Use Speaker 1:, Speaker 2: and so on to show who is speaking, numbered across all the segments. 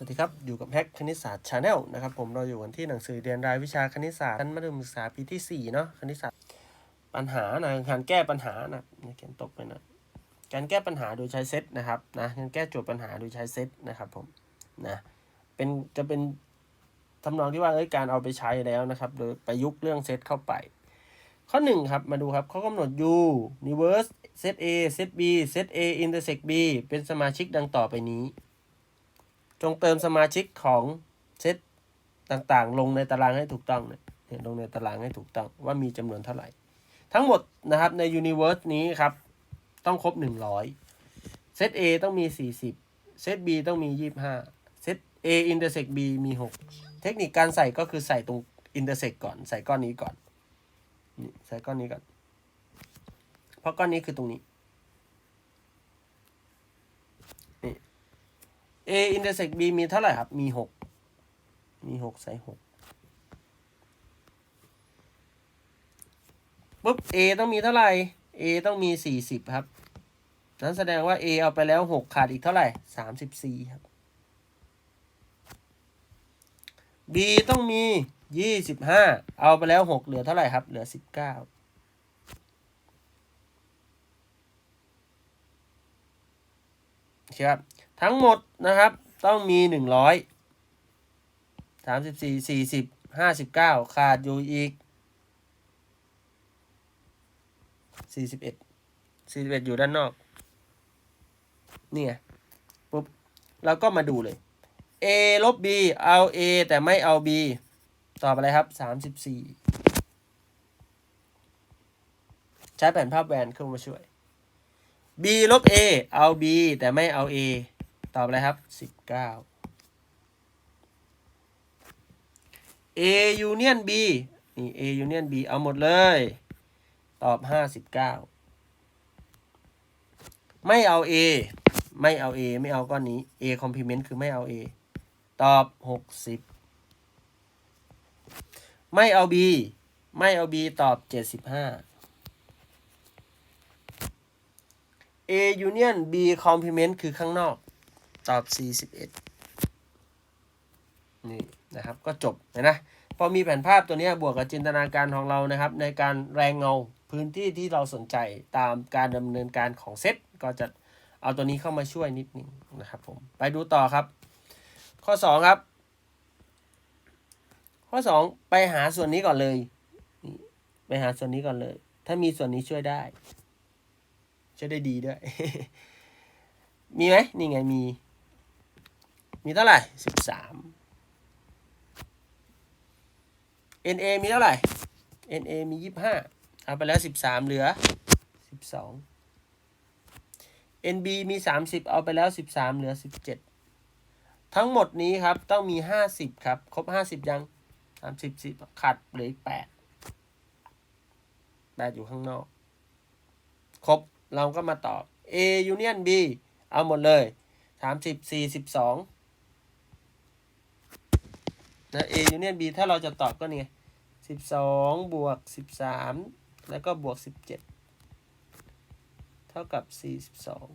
Speaker 1: วัสดีครับ อยู่กับแฮกคณิตศาสตร์ชาแนลนะครับผมเราอยู่กันที่หนังสือเรียนรายวิชาคณิตศาสตร์ชั้นมัธยมศึกษาปีที่4เนาะคณิตศาสตร์ปัญหานะการแก้ปัญหานะเนี่ยเขียนตกไปนะการแก้ปัญหาโดยใช้เซตนะครับนะการแก้โจทย์ปัญหาโดยใช้เซตนะครับผมนะเป็นจะเป็นทำนองที่ว่าเอ้ยการเอาไปใช้แล้วนะครับโดยประยุกต์เรื่องเซตเข้าไป ข้อหนึ่งครับมาดูครับเขากำหนด u universe set a set b set a intersect b เป็นสมาชิกดังต่อไปนี้ จงเติมสมาชิกของเซตต่างๆ ลงในตารางให้ถูกต้องเนี่ยลงในตารางให้ถูกต้องว่ามีจำนวนเท่าไหร่ ทั้งหมดนะครับใน Universe นี้ครับ ต้องครบ 100เซต A ต้องมี 40เซต B ต้องมี 25เซต A intersect B มี 6 เทคนิคการใส่ก็คือใส่ตรง intersect ก่อน ใส่ก้อนนี้ก่อน นี่ ใส่ก้อนนี้ก่อน เพราะก้อนนี้คือตรงนี้ A intersect B มีเท่าไหร่ครับ มีหก มีหกใส่หกปุ๊บ A ต้องมีเท่าไหร่ A ต้องมีสี่สิบครับ นั้นแสดงว่า A เอาไปแล้วหกขาดอีกเท่าไหร่สามสิบสี่ครับ B ต้องมียี่สิบห้า เอาไปแล้วหกเหลือเท่าไหร่ครับ เหลือสิบเก้าครับ ทั้งหมดนะครับต้องมีหนึ่งร้อยสามสิบสี่สี่สิบห้าสิบเก้าขาดอยู่อีกสี่สิบเอ็ดสี่สิบเอ็ดอยู่ด้านนอกนี่ไงปุ๊บเราก็มาดูเลย a ลบ b เอา a แต่ไม่เอา b ตอบอะไรครับสามสิบสี่ใช้แผ่นภาพแวนเข้ามาช่วย b ลบ a เอา b แต่ไม่เอา a ตอบอะไรครับสิบเก้า a union b นี่ a union b เอาหมดเลย ตอบห้าสิบเก้าไม่เอา a ไม่เอา a ไม่เอาก้อนนี้ a complement คือไม่เอา a ตอบหกสิบไม่เอา b ไม่เอา b ตอบเจ็ดสิบห้า A union B complement คือข้างนอก ตอบ 41 นี่นะครับ ก็จบเห็นะ พอมีแผนภาพตัวนี้บวกกับจินตนาการของเรานะครับ ในการแรงเงาพื้นที่ที่เราสนใจตามการดำเนินการของเซตก็จะเอาตัวนี้เข้ามาช่วยนิดนึงนะครับผม ไปดูต่อครับ ข้อ 2 ครับ ข้อ 2 ไปหาส่วนนี้ก่อนเลย ไปหาส่วนนี้ก่อนเลย ถ้ามีส่วนนี้ช่วยได้จะได้ดีด้วย มีไหมนี่ไงมี มีเท่าไหร่สิบสาม NA มีเท่าไหร่ NA มียี่ิบห้าเอาไปแล้วสิบสามเหลือสิบสอง NB มีสามสิบเอาไปแล้วสิบสามเหลือสิบเจ็ดทั้งหมดนี้ครับต้องมีห้าสิบครับ ครบห้าสิบยังสามสิบสิบขาดเหลืออีกแปดแปดอยู่ข้างนอก ครบเราก็มาตอบ A union B เอาหมดเลยสามสิบสี่สิบสอง นะ A union B ถ้าเราจะตอบก็เนี่ยสิบสองบวกสิบสามแล้วก็บวกสิบเจ็ดเท่ากับสี่สิบสอง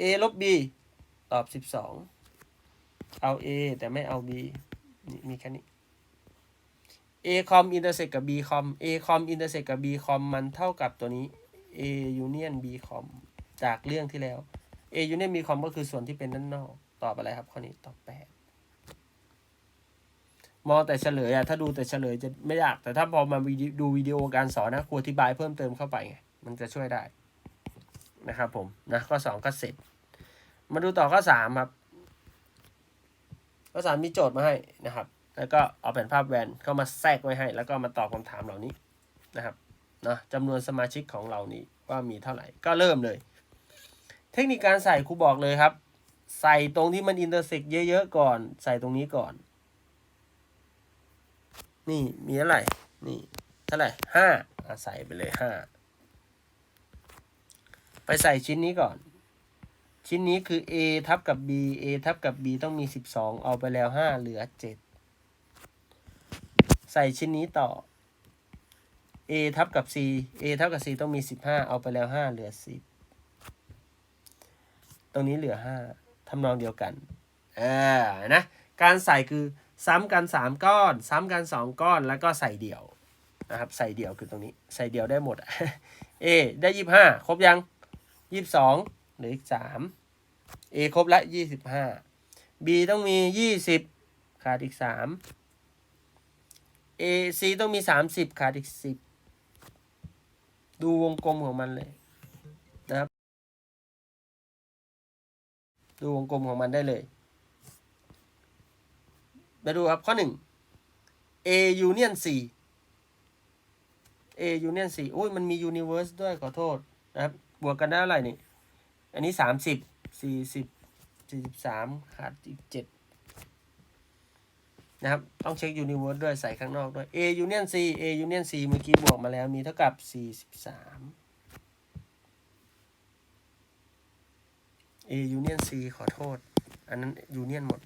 Speaker 1: A ลบ B ตอบสิบสองเอา A แต่ไม่เอา B นี่มีแค่นี้ A com intersect กับ B com A com intersect กับ B com มันเท่ากับตัวนี้ A union B com จากเรื่องที่แล้ว A union B com ก็คือส่วนที่เป็นด้านนอก ตอบอะไรครับข้อนี้ตอบแปด มองแต่เฉลยอะถ้าดูแต่เฉลยจะไม่ยาก แต่ถ้าพอมาวิดีดูวิดีโอการสอนนะครูอธิบายเพิ่มเติมเข้าไปไงมันจะช่วยได้นะครับผมนะข้อสองก็เสร็จ มาดูต่อข้อสามครับข้อสามมีโจทย์มาให้นะครับ แล้วก็เอาแผ่นภาพแวนเข้ามาแทรกไว้ให้ แล้วก็มาตอบคำถามเหล่านี้นะครับเนาะจำนวนสมาชิกของเรานี้ว่ามีเท่าไหร่ก็เริ่มเลย เทคนิคการใส่ครูบอกเลยครับ ใส่ตรงที่มันอินเตอร์เซ็กเยอะๆก่อน ใส่ตรงนี้ก่อน นี่มีเท่าไหร่ นี่เท่าไหร่ห้าใส่ไปเลยห้า ไปใส่ชิ้นนี้ก่อน ชิ้นนี้คือ a ทับกับ b a ทับกับ b ต้องมี12เอาไปแล้ว5เหลือ7ใส่ชิ้นนี้ต่อ a ทับกับ c a ทับกับ c ต้องมี15เอาไปแล้ว5เหลือ10ตรงนี้เหลือ5ทำนองเดียวกัน เออนะ การใส่คือ ซ้ำกันสามก้อน ซ้ำกันสองก้อนแล้วก็ใส่เดี่ยวนะครับใส่เดี่ยวคือตรงนี้ใส่เดี่ยวได้หมดเอได้ยี่ห้าครบยังยี่สิบสองหลืออีกสาม A ครบละยี่สิบห้า B ต้องมียี่สิบขาดอีกสาม A C ต้องมีสามสิบขาดอีกสิบดูวงกลมของมันเลยนะครับ ดูวงกลมของมันได้เลย มาดูครับข้อหนึ่ง A union C A union C โอ้ยมันมี universe ด้วยขอโทษนะครับ บวกกันได้เท่าไหร่นี่ อันนี้สามสิบสี่สิบสี่สิบสามขาดอีกเจ็ดนะครับ ต้องเช็ค universe ด้วยใส่ข้างนอกด้วย A union C A union C เมื่อกี้บวกมาแล้วมีเท่ากับสี่สิบสาม A union C ขอโทษ อันนั้น union หมด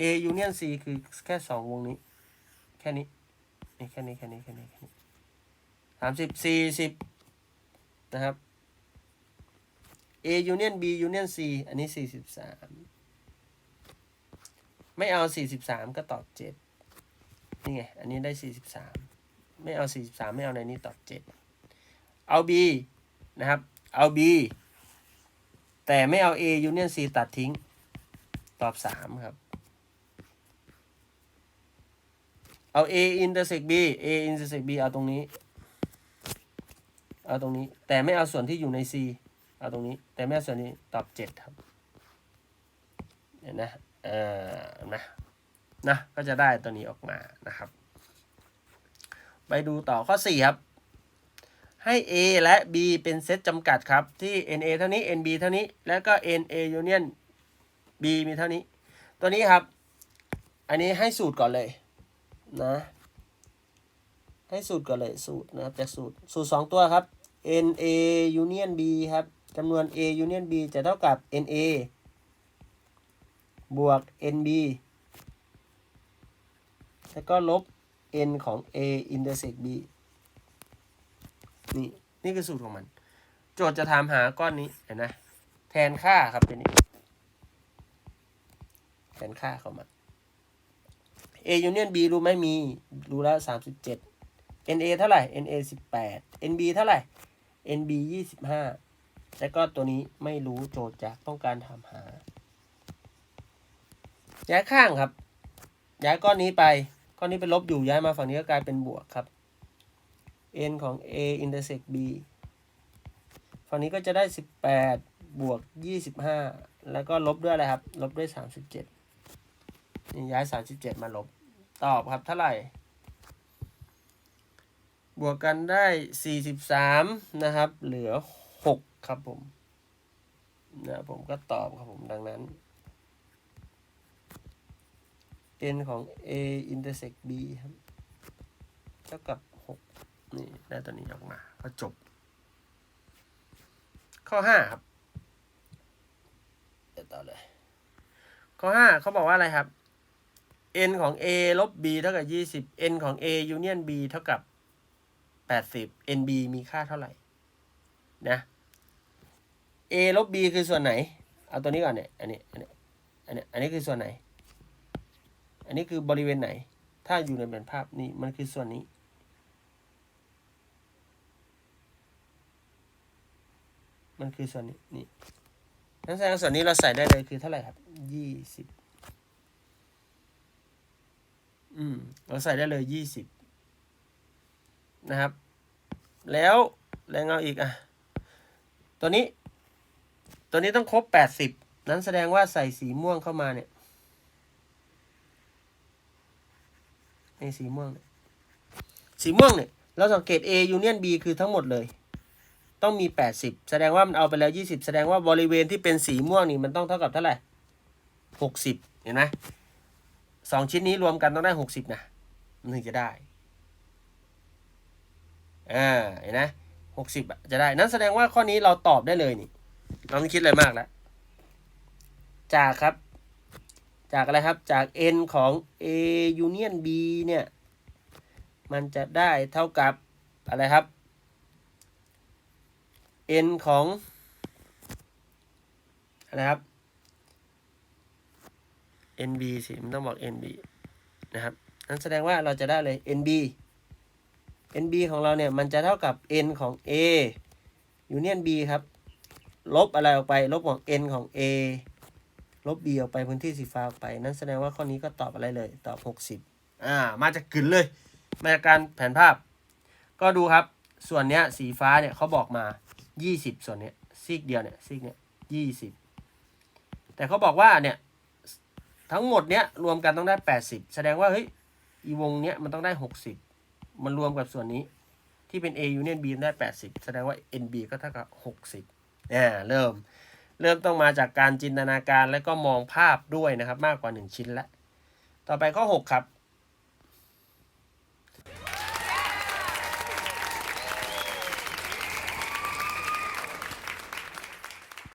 Speaker 1: A union C คือแค่สองวงนี้ แค่นี้นี่แค่นี้แค่นี้แค่นี้แค่นี้สามสิบสี่สิบนะครับ A union B union C อันนี้สี่สิบสามไม่เอาสี่สิบสามก็ตอบเจ็ดนี่ไง อันนี้ได้สี่สิบสามไม่เอาสี่สิบสามไม่เอาในนี้ตอบเจ็ดเอา B นะครับ เอา B แต่ไม่เอา A union C ตัดทิ้ง ตอบสามครับ เอา A intersect B A intersect B เอาตรงนี้ เอาตรงนี้ แต่ไม่เอาส่วนที่อยู่ใน C เอาตรงนี้ แต่ไม่เอาส่วนนี้ตอบเจ็ดครับเห็นนะเออนะนะก็จะได้ตัวนี้ออกมานะครับ ไปดูต่อข้อ4ครับ ให้ A และ B เป็นเซตจำกัดครับที่ NA เท่านี้ NB เท่านี้ แล้วก็ NA union B มีเท่านี้ ตัวนี้ครับ อันนี้ให้สูตรก่อนเลย นะ ให้สูตรก่อนเลยสูตรนะครับจากสูตร สูตร 2 ตัวครับ NA union B ครับจำนวน A union B จะเท่ากับ NA บวก NB แล้วก็ลบ N ของ A intersect B นี่ นี่คือสูตรของมัน โจทย์จะถามหาก้อนนี้เห็นไหมแทนค่าครับเป็นนี้ แทนค่าเข้ามา A union B รู้ไหมมี รู้แล้วสามสิบเจ็ด NA เท่าไหร่ NA สิบแปด NB เท่าไหร่ NB ยี่สิบห้าแล้วก็ตัวนี้ไม่รู้โจทย์จากต้องการถามหา ย้ายข้างครับ ย้ายก้อนนี้ไป ก้อนนี้เป็นลบอยู่ ย้ายมาฝั่งนี้ก็กลายเป็นบวกครับ n ของ a intersect b ฝั่งนี้ก็จะได้ 18 บวก 25 แล้วก็ลบด้วยอะไรครับ ลบด้วย 37 นี่ย้าย37มาลบ ตอบครับเท่าไหร่ บวกกันได้43นะครับ เหลือ6ครับผมนะผมก็ตอบครับผมดังนั้น n ของ a intersect b ครับเท่ากับ6นี่ได้ตัวนี้ออกมา ก็จบ ข้อ5ครับเดี๋ยวต่อเลย ข้อ5เขาบอกว่าอะไรครับ n ของ a ลบ b เท่ากับ 20 n ของ a union b เท่ากับ 80 nb มีค่าเท่าไหร่ นะ a ลบ b คือส่วนไหน เอาตัวนี้ก่อนเนี่ย อันนี้ อันนี้ อันนี้ อันนี้คือส่วนไหน อันนี้คือบริเวณไหน ถ้าอยู่ในแผนภาพนี่มันคือส่วนนี้ มันคือส่วนนี้ นี่นั้นแสดงส่วนนี้เราใส่ได้เลยคือเท่าไหร่ครับยี่สิบ อืมเราใส่ได้เลยยี่สิบนะครับ แล้วแรงเอาอีกอะ ตัวนี้ ตัวนี้ต้องครบแปดสิบนั้นแสดงว่าใส่สีม่วงเข้ามาเนี่ยในสีม่วงเนี่ยสีม่วงเนี่ย เราสังเกต A union B คือทั้งหมดเลย ต้องมี 80 แสดงว่ามันเอาไปแล้ว 20 แสดงว่าบริเวณที่เป็นสีม่วงนี่มันต้องเท่ากับเท่าไหร่ 60 เห็นไหม สองชิ้นนี้รวมกันต้องได้60นะมันถึงจะได้อ่าเห็นไหม60อะจะได้ นั้นแสดงว่าข้อนี้เราตอบได้เลยนี่เราไม่คิดอะไรมากแล้ว จากครับ จากอะไรครับ จาก n ของ a union b เนี่ย มันจะได้เท่ากับอะไรครับ n ของอะไรครับ NB สิมันต้องบอก NB นะครับนั่นแสดงว่าเราจะได้เลย NB NB ของเราเนี่ยมันจะเท่ากับ N ของ A Union B ครับ ลบอะไรออกไป ลบของ N ของ A ลบ B ออกไปพื้นที่สีฟ้าออกไป นั่นแสดงว่าข้อนี้ก็ตอบอะไรเลย ตอบ 60 อ่า มาจากกึนเลย มาจากการแผนภาพ ก็ดูครับ ส่วนเนี้ยสีฟ้าเนี่ยเขาบอกมา 20 ส่วนเนี้ยซีกเดียวเนี่ยซีกเนี้ย20 แต่เขาบอกว่าเนี่ย ทั้งหมดเนี้ยรวมกันต้องได้ 80 แสดงว่าเฮ้ยอีวงเนี้ยมันต้องได้ 60 มันรวมกับส่วนนี้ที่เป็น A union B ได้ 80 แสดงว่า NB ก็เท่ากับ 60อ่าเริ่ม เริ่มต้องมาจากการจินตนาการและก็มองภาพด้วยนะครับ มากกว่า 1 ชิ้นละ ต่อไปข้อ 6 ครับ